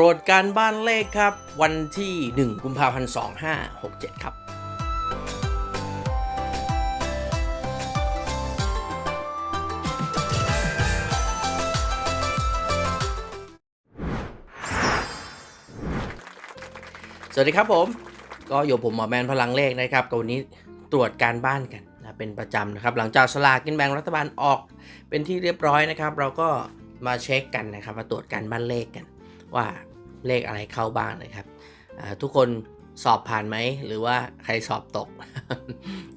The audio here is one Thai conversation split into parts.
ตรวจการบ้านเลขครับ วันที่ 1 กุมภาพันธ์ 2567 ครับสวัสดีครับผม ก็อยู่ผมหมอแมนพลังเลขนะครับกับวันนี้ตรวจการบ้านกันนะเป็นประจำนะครับ หลังจากสลากกินแบ่งรัฐบาลออกเป็นที่เรียบร้อยนะครับ เราก็มาเช็คกันนะครับ มาตรวจการบ้านเลขกัน ว่า เลขอะไรเข้าบ้างนะครับ ทุกคนสอบผ่านไหม หรือว่าใครสอบตก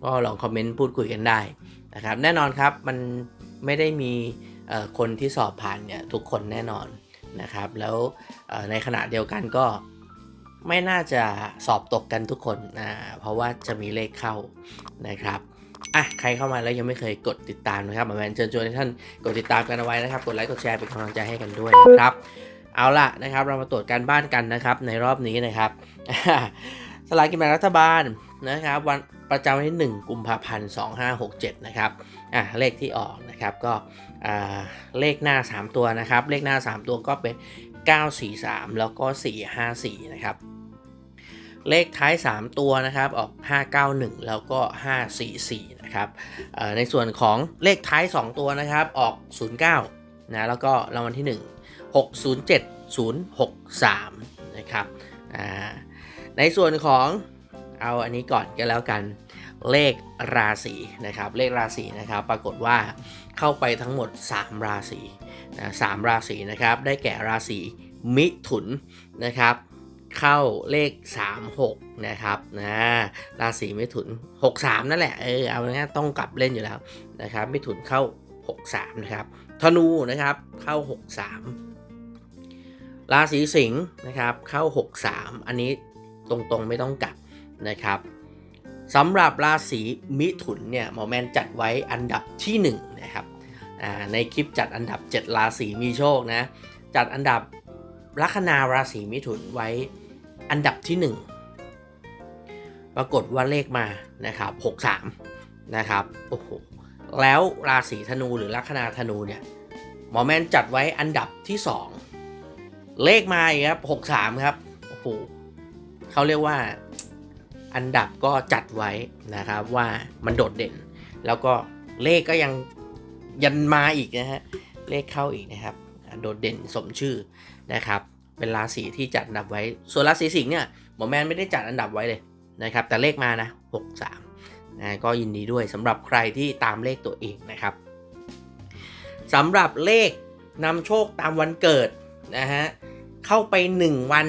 ก็ลองคอมเมนต์พูดคุยกันได้นะครับ แน่นอนครับมันไม่ได้มีคนที่สอบผ่านเนี่ยทุกคนแน่นอนนะครับ แล้วในขณะเดียวกันก็ไม่น่าจะสอบตกกันทุกคนนะเพราะว่าจะมีเลขเข้านะครับอะใครเข้ามาแล้วยังไม่เคยกดติดตามนะครับหมอแมนเชิญชวนให้ท่านกดติดตามกันเอาไว้นะครับ กดไลค์กดแชร์เป็นกำลังใจให้กันด้วยนะครับ เอาล่ะนะครับ เรามาตรวจการบ้านกันนะครับ ในรอบนี้นะครับสลากกินแบ่งรัฐบาลนะครับ วันประจำวันที่ 1 กุมภาพันธ์ 2567 นะครับอะเลขที่ออกนะครับก็เลขหน้า 3 ตัวนะครับ เลขหน้า 3 ตัวก็เป็น 943 แล้วก็ 454 นะครับ เลขท้าย 3 ตัวนะครับออก 591 แล้วก็ 544 นะครับในส่วนของเลขท้าย 2 ตัวนะครับออก 09นะแล้วก็รางวัลที่ 1 607063 นะครับในส่วนของเอาอันนี้ก่อนก็แล้วกันเลขราศีนะครับ เลขราศีนะครับ ปรากฏว่าเข้าไปทั้งหมด 3 ราศีนะสามราศีนะครับ ได้แก่ราศีมิถุนนะครับ เข้าเลข 36 นะครับนะราศีมิถุน 63 นั่นแหละเออเอาง่ายต้องกลับเล่นอยู่แล้วนะครับ มิถุนเข้า 63 นะครับธนูนะครับเข้า 63 ราศีสิงห์นะครับเข้า 63 อันนี้ตรงๆไม่ต้องกลับนะครับสำหรับราศีมิถุนเนี่ยหมอแมนจัดไว้อันดับที่ 1 นะครับในคลิปจัดอันดับ 7 ราศีมีโชคนะจัดอันดับลัคนาราศีมิถุนไว้อันดับที่ 1 ปรากฏว่าเลขมานะครับ63นะครับโอ้โหแล้วราศีธนูหรือลัคนาธนูเนี่ยหมอแมนจัดไว้อันดับที่ 2 เลขมาอีกครับ63ครับโอ้โหเขาเรียกว่าอันดับก็จัดไว้นะครับว่ามันโดดเด่น แล้วก็เลขก็ยังยันมาอีกนะฮะเลขเข้าอีกนะครับ โดดเด่นสมชื่อนะครับเป็นราศีที่จัดอันดับไว้ ส่วนราศีสิงห์เนี่ยหมอแมนไม่ได้จัดอันดับไว้เลยนะครับ แต่เลขมานะ 63นะก็ยินดีด้วยสำหรับใครที่ตามเลขตัวเองนะครับสำหรับเลขนำโชคตามวันเกิด นะฮะเข้าไป 1 วัน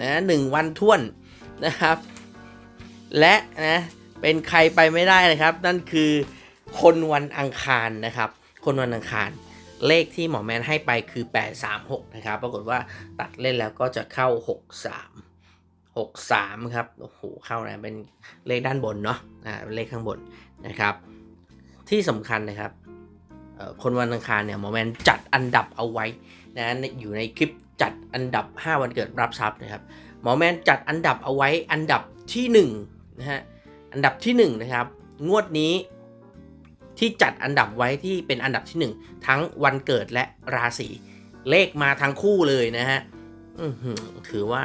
นะหนึ่งวันท่วนนะครับ และนะเป็นใครไปไม่ได้นะครับ นั่นคือคนวันอังคารนะครับ คนวันอังคารเลขที่หมอแมนให้ไปคือ 836 นะครับ ปรากฏว่าตัดเล่นแล้วก็จะเข้า 63 63 ครับ โอ้โห เข้านะเป็นเลขด้านบนเนาะ อ่า เป็นเลขข้างบนนะครับ ที่สำคัญนะครับ คนวันอังคารเนี่ยหมอแมนจัดอันดับเอาไว้ นะอยู่ในคลิปจัดอันดับ 5 วันเกิดรับทรัพย์นะครับหมอแมนจัดอันดับเอาไว้อันดับที่1นะฮะอันดับที่1นะครับงวดนี้ที่จัดอันดับไว้ที่เป็นอันดับที่ 1 ทั้งวันเกิดและราศีเลขมาทั้งคู่เลยนะฮะถือว่า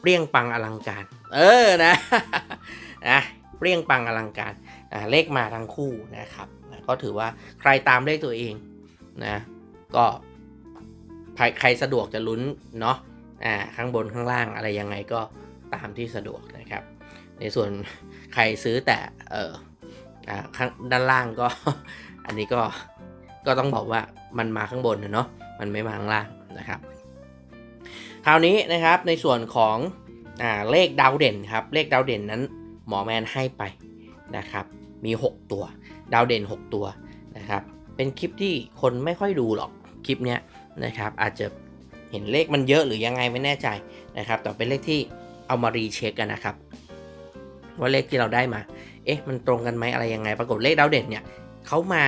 เปรี้ยงปังอลังการ เออนะนะเปรี้ยงปังอลังการอ่าเลขมาทั้งคู่นะครับนะก็ถือว่าใครตามเลขตัวเองนะก็ ใครสะดวกจะลุ้นเนาะอ่าข้างบนข้างล่างอะไรยังไงก็ตามที่สะดวกนะครับ ในส่วนใครซื้อแต่เอออ่าข้างด้านล่างก็ อันนี้ก็ก็ต้องบอกว่ามันมาข้างบนเนาะมันไม่มาข้างล่างนะครับ คราวนี้นะครับในส่วนของอ่าเลขดาวเด่นครับเลขดาวเด่นนั้นหมอแมนให้ไปนะครับ มี 6 ตัว ดาวเด่น 6 ตัวนะครับ เป็นคลิปที่คนไม่ค่อยดูหรอกคลิปเนี้ย นะครับอาจจะเห็นเลขมันเยอะหรือยังไงไม่แน่ใจนะครับแต่เป็นเลขที่เอามารีเช็คกันนะครับ ว่าเลขที่เราได้มา เอ๊ะมันตรงกันไหมอะไรยังไง ปรากฏเลขดาวเด่นเนี่ยเขามา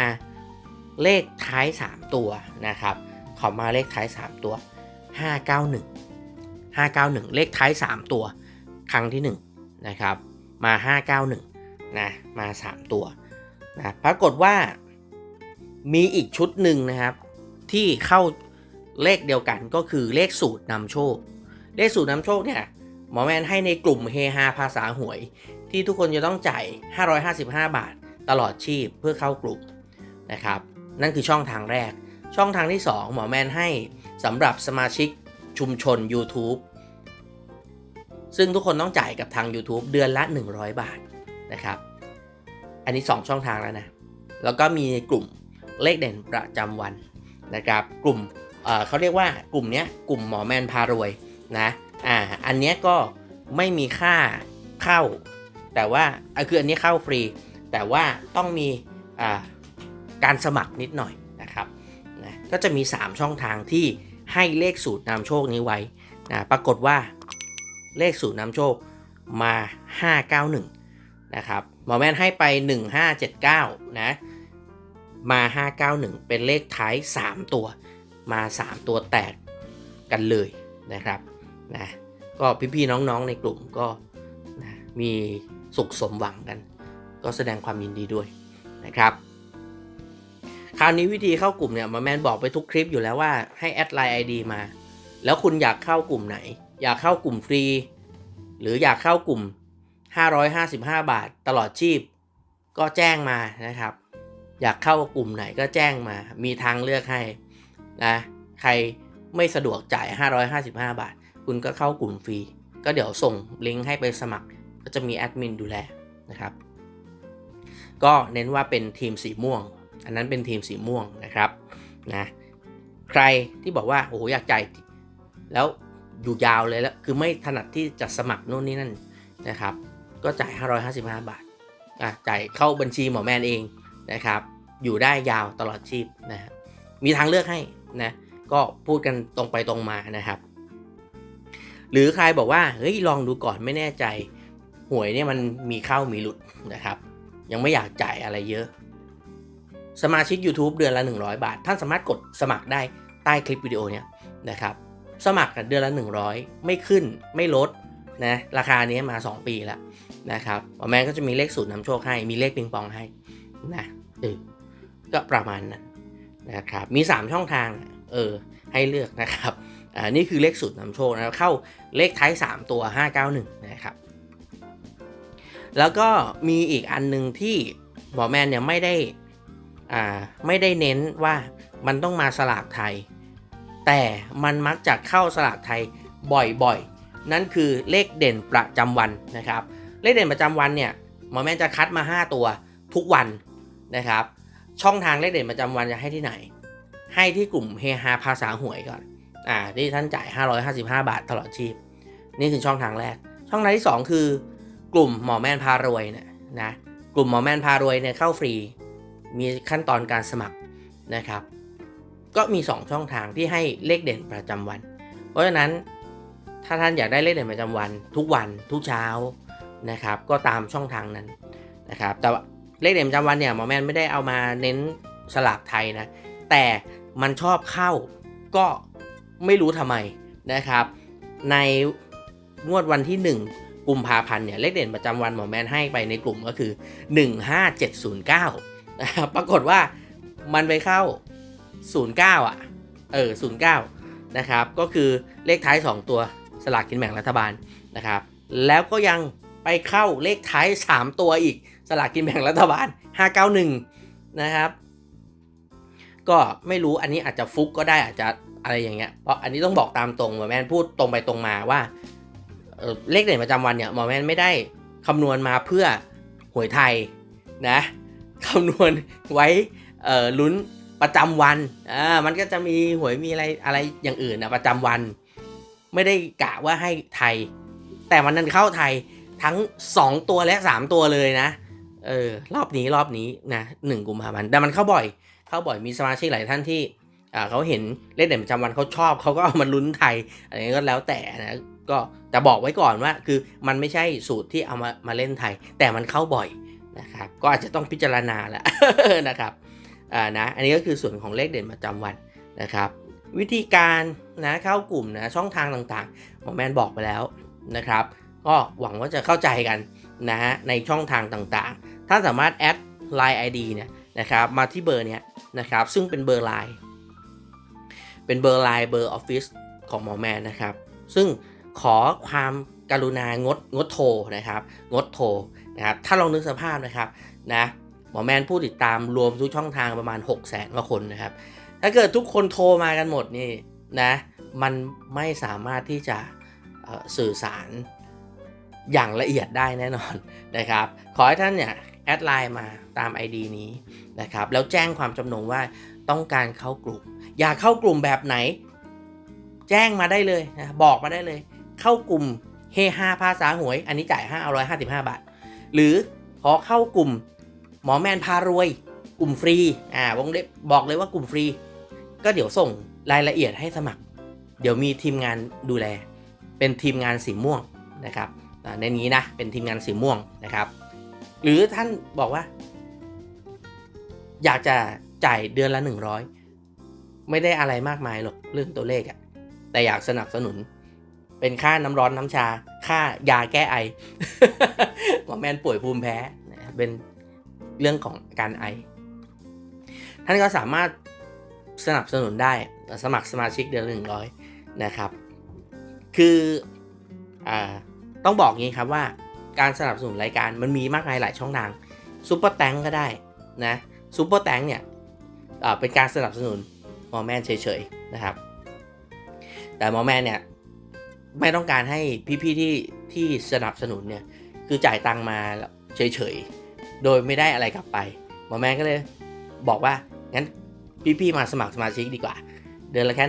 เลขท้าย 3 ตัวนะครับเขามาเลขท้าย 3 ตัว 591 591 เลขท้าย 3 ตัว ครั้งที่ 1 นะครับ มา 591 นะ มา 3 ตัวนะปรากฏว่ามีอีกชุดหนึ่งนะครับ ที่เข้า เลขเดียวกันก็คือเลขสูตรนำโชค เลขสูตรนำโชคเนี่ยหมอแมนให้ในกลุ่มเฮฮาภาษาหวย ที่ทุกคนจะต้องจ่าย 555 บาท ตลอดชีพเพื่อเข้ากลุ่มนะครับ นั่นคือช่องทางแรก ช่องทางที่ 2 หมอแมนให้สำหรับสมาชิกชุมชน YouTube ซึ่งทุกคนต้องจ่ายกับทาง YouTube เดือนละ 100 บาทนะครับ อันนี้ 2 ช่องทางแล้วนะ แล้วก็มีกลุ่มเลขเด่นประจำวันนะครับ กลุ่ม เขาเรียกว่ากลุ่มนี้กลุ่มหมอแมนพารวยนะอ่าอันนี้ก็ไม่มีค่าเข้า แต่ว่าคืออันนี้เข้าฟรี แต่ว่าต้องมีอ่าการสมัครนิดหน่อยนะครับนะก็จะมี 3 ช่องทางที่ให้เลขสูตรนำโชคนี้ไว้นะปรากฏว่าเลขสูตรนำโชคมา 591 นะครับหมอแมนให้ไป 1579 นะ มา 591 เป็นเลขท้าย 3 ตัว มา 3 ตัวแตกกันเลยนะครับนะก็พี่ๆน้องๆในกลุ่มก็นะมีสุขสมหวังกัน ก็แสดงความยินดีด้วยนะครับคราวนี้วิธีเข้ากลุ่มเนี่ยมาแมนบอกไปทุกคลิปอยู่แล้วว่าให้แอดไลน์ ID มา แล้วคุณอยากเข้ากลุ่มไหน อยากเข้ากลุ่มฟรี หรืออยากเข้ากลุ่ม 555 บาท ตลอดชีพ ก็แจ้งมานะครับ อยากเข้ากลุ่มไหนก็แจ้งมา มีทางเลือกให้ นะใครไม่สะดวกจ่าย 555 บาท คุณก็เข้ากลุ่มฟรี ก็เดี๋ยวส่งลิงก์ให้ไปสมัคร ก็จะมีแอดมินดูแลนะครับ ก็เน้นว่าเป็นทีมสีม่วง อันนั้นเป็นทีมสีม่วงนะครับนะใครที่บอกว่าโอ้โหอยากจ่ายแล้วอยู่ยาวเลยแล้วคือไม่ถนัดที่จะสมัครนู่นนี่นั่นนะครับ ก็จ่าย 555 บาทอะจ่ายเข้าบัญชีหมอแมนเองนะครับ อยู่ได้ยาวตลอดชีพนะฮะ มีทางเลือกให้นะก็พูดกันตรงไปตรงมานะครับ หรือใครบอกว่าเฮ้ยลองดูก่อนไม่แน่ใจ หวยเนี่ยมันมีเข้ามีหลุดนะครับ ยังไม่อยากจ่ายอะไรเยอะ สมาชิก YouTube เดือนละ 100 บาท ท่านสามารถกดสมัครได้ใต้คลิปวิดีโอเนี่ยนะครับสมัครเดือนละ 100 ไม่ขึ้นไม่ลดนะราคานี้มา 2 ปีแล้วนะครับแมนก็จะมีเลขสูตรนำโชคให้มีเลขปิงปองให้นะเออก็ประมาณนั้น นะครับมี 3 ช่องทางเออให้เลือกนะครับอ่านี่คือเลขสูตรนำโชคนะครับเข้าเลขท้าย 3 ตัว 591 นะครับ แล้วก็มีอีกอันหนึ่งที่หมอแมนเนี่ยไม่ได้อ่าไม่ได้เน้นว่ามันต้องมาสลากไทย แต่มันมักจะเข้าสลากไทยบ่อยๆ นั่นคือเลขเด่นประจำวันนะครับ เลขเด่นประจำวันเนี่ยหมอแมนจะคัดมา 5 ตัวทุกวันนะครับ ช่องทางเลขเด่นประจำวันจะให้ที่ไหน ให้ที่กลุ่มเฮฮาภาษาหวยก่อน อ่าที่ท่านจ่าย 555 บาทตลอดชีพ นี่คือช่องทางแรก ช่องทางที่ 2 คือกลุ่มหมอแม่นพารวยเนี่ยนะ กลุ่มหมอแม่นพารวยเนี่ยเข้าฟรี มีขั้นตอนการสมัครนะครับ ก็มี 2 ช่องทางที่ให้เลขเด่นประจำวัน เพราะฉะนั้นถ้าท่านอยากได้เลขเด่นประจำวัน ทุกวันทุกเช้านะครับ ก็ตามช่องทางนั้นนะครับ แต่ เลขเด่นประจำวันเนี่ยหมอแมนไม่ได้เอามาเน้นสลากไทยนะแต่มันชอบเข้าก็ไม่รู้ทำไมนะครับ ในงวดวันที่ 1กุมภาพันธ์เนี่ยเลขเด่นประจำวันหมอแมนให้ไปในกลุ่มก็คือ 15709นะครับปรากฏว่ามันไปเข้า 09 อะ เออ 09 นะครับ ก็คือเลขท้าย 2 ตัวสลากกินแบ่งรัฐบาลนะครับ แล้วก็ยังไปเข้าเลขท้าย 3 ตัวอีก ลากกินแบ่งรัฐบาล 591 นะครับ ก็ไม่รู้อันนี้อาจจะฟุกก็ได้อาจจะอะไรอย่างเงี้ย เพราะอันนี้ต้องบอกตามตรงหมอแมนพูดตรงไปตรงมาว่าเเลขเด่นประจำวันเนี่ยหมอแมนไม่ได้คำนวณมาเพื่อหวยไทยนะคำนวณไว้ลุ้นประจำวันอ่ามันก็จะมีหวยมีอะไรอะไรอย่างอื่นนะประจำวัน ไม่ได้กะว่าให้ไทย แต่มันนั้นเข้าไทยทั้ง 2 ตัวและ 3 ตัวเลยนะ เออรอบนี้รอบนี้นะหนึ่งกุมภาพันธ์แต่มันเข้าบ่อย เข้าบ่อยมีสมาชิกหลายท่านที่อ่าเขาเห็นเลขเด่นประจำวันเขาชอบเขาก็เอามาลุ้นไทยอะไรนี้ก็แล้วแต่นะก็แต่บอกไว้ก่อนว่าคือมันไม่ใช่สูตรที่เอามามาเล่นไทย แต่มันเข้าบ่อยนะครับก็อาจจะต้องพิจารณาแหละนะครับอ่านะอันนี้ก็คือส่วนของเลขเด่นประจำวันนะครับ วิธีการนะเข้ากลุ่มนะช่องทางต่างๆหมอแมนบอกไปแล้วนะครับ ก็หวังว่าจะเข้าใจกันนะฮะในช่องทางต่างๆ ท่านสามารถแอด Line ID เนี่ยนะครับมาที่เบอร์เนี้ยนะครับซึ่งเป็นเบอร์ Line เป็นเบอร์ไลน์เบอร์ออฟฟิศของหมอแมนนะครับ ซึ่งขอความกรุณางดงดโทรนะครับงดโทรนะครับถ้าลองนึกสภาพนะครับนะหมอแมนผู้ติดตามรวมทุกช่องทางประมาณ 6 0แสนกว่าคนนะครับ ถ้าเกิดทุกคนโทรมากันหมดนี่นะมันไม่สามารถที่จะสื่อสารอย่างละเอียดได้แน่นอนนะครับ ขอให้ท่านเนี่ย แอดไลน์มาตาม ID นี้นะครับ แล้วแจ้งความจำนงว่าต้องการเข้ากลุ่ม อยากเข้ากลุ่มแบบไหน แจ้งมาได้เลยนะบอกมาได้เลย เข้ากลุ่มเฮฮาภาษาหวย อันนี้จ่าย555 บาท หรือขอเข้ากลุ่มหมอแมนพารวย กลุ่มฟรีอ่าวงเล็บบอกเลยว่ากลุ่มฟรี ก็เดี๋ยวส่งรายละเอียดให้สมัคร เดี๋ยวมีทีมงานดูแล เป็นทีมงานสีม่วงนะครับในนี้นะเป็นทีมงานสีม่วงนะครับ หรือท่านบอกว่า อยากจะจ่ายเดือนละ 100 ไม่ได้อะไรมากมายหรอกเรื่องตัวเลขอะแต่อยากสนับสนุน เป็นค่าน้ำร้อนน้ำชา ค่ายาแก้ไอหมอแมนป่วยภูมิแพ้เป็นเรื่องของการไอ ท่านก็สามารถสนับสนุนได้สมัครสมาชิกเดือนละหนึ่งร้อยนะครับ คืออต้องบอกงี้ครับว่า การสนับสนุนรายการมันมีมากมายหลายช่องทางซูเปอร์แตงก็ได้นะซูเปอร์แตงเนี่ยเป็นการสนับสนุนหมอแมนเฉยๆนะครับ แต่หมอแมนเนี่ยไม่ต้องการให้พี่ๆที่ที่สนับสนุนเนี่ยคือจ่ายตังมาแล้วเฉยๆ โดยไม่ได้อะไรกลับไปหมอแมนก็เลยบอกว่างั้นพี่ๆมาสมัครสมาชิกดีกว่า เดือนละแค่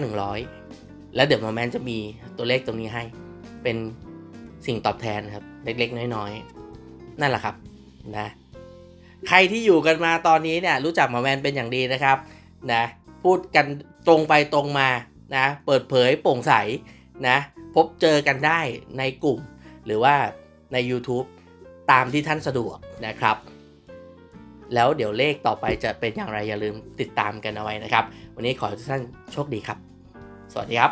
100 แล้วเดี๋ยวหมอแมนจะมีตัวเลขตรงนี้ให้เป็น สิ่งตอบแทนครับ เล็กๆ น้อยๆ นั่นแหละครับนะใครที่อยู่กันมาตอนนี้เนี่ยรู้จักหมอแมนเป็นอย่างดีนะครับนะพูดกันตรงไปตรงมานะเปิดเผยโปร่งใสนะพบเจอกันได้ในกลุ่ม หรือว่าใน YouTube ตามที่ท่านสะดวกนะครับ แล้วเดี๋ยวเลขต่อไปจะเป็นอย่างไรอย่าลืมติดตามกันเอาไว้นะครับ วันนี้ขอให้ทุกท่านโชคดีครับ สวัสดีครับ